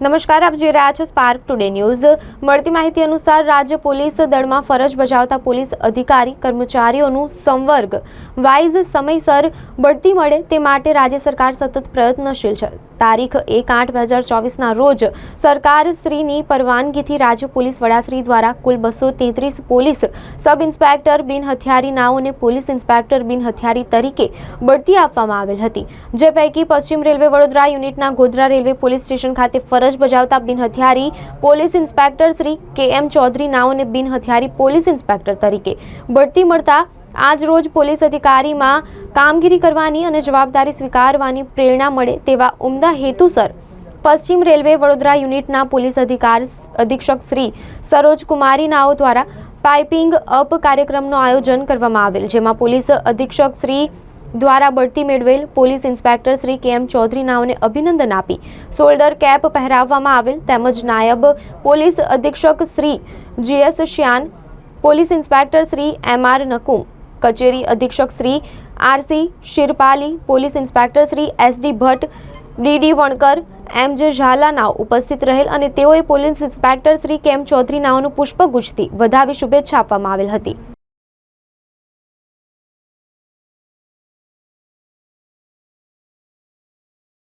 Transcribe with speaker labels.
Speaker 1: નમસ્કાર, આપ જોઈ રહ્યા છો સ્પાર્ક ટુડે ન્યૂઝ મળતી માહિતી અનુસાર રાજ્ય પોલીસ દળમાં ફરજ બજાવતા પોલીસ અધિકારી, કર્મચારીઓનું સંવર્ગ. વાઇઝ સમયસર બઢતી મળે તે માટે રાજ્ય સરકાર સતત પ્રયત્નશીલ છે. તારીખ એક આઠ બે હજાર ચોવીસના રોજ સરકાર શ્રીની પરવાનગીથી રાજ્ય પોલીસ વડાશ્રી દ્વારા કુલ બસો તેત્રીસ પોલીસ સબ ઇન્સ્પેક્ટર બિન હથિયારી નાઓને પોલીસ ઇન્સ્પેક્ટર બિન હથિયારી તરીકે બઢતી આપવામાં આવેલ હતી. જે પૈકી પશ્ચિમ રેલવે વડોદરા યુનિટના ગોધરા રેલવે પોલીસ સ્ટેશન ખાતે ફરજ બજાવતા બિન હથિયારી પોલીસ ઇન્સ્પેક્ટર શ્રી કે એમ ચૌધરી નાઓને બિન હથિયારી પોલીસ ઇન્સ્પેક્ટર તરીકે બઢતી મળતા આજ રોજ પોલીસ અધિકારીમાં કામગીરી કરવાની અને જવાબદારી સ્વીકારવાની પ્રેરણા મળે તેવા ઉમદા હેતુસર પશ્ચિમ રેલવે વડોદરા યુનિટના પોલીસ અધિકાર અધિક્ષક શ્રી સરોજ કુમારી નાઓ દ્વારા પાઇપિંગ અપ કાર્યક્રમનું આયોજન કરવામાં આવેલ, જેમાં પોલીસ અધિક્ષક શ્રી દ્વારા બઢતી મેળવેલ પોલીસ ઇન્સ્પેક્ટર શ્રી કે એમ ચૌધરી નાઓને અભિનંદન આપી. શોલ્ડર કેપ પહેરાવવામાં આવેલ તેમજ નાયબ પોલીસ અધિક્ષક Shri GS Shyan, police inspector Shri M R Nakum, કચેરી અધિક્ષક Shri RC Shirpali, police inspector Shri S D Bhatt DD Vankar, M J Jhala નાઓ ઉપસ્થિત રહેલ અને તેઓએ પોલીસ ઇન્સ્પેક્ટર શ્રી કેમ ચૌધરી નાઓનું પુષ્પગુચ્છથી વધાવી શુભેચ્છા આપવામાં આવેલ હતી.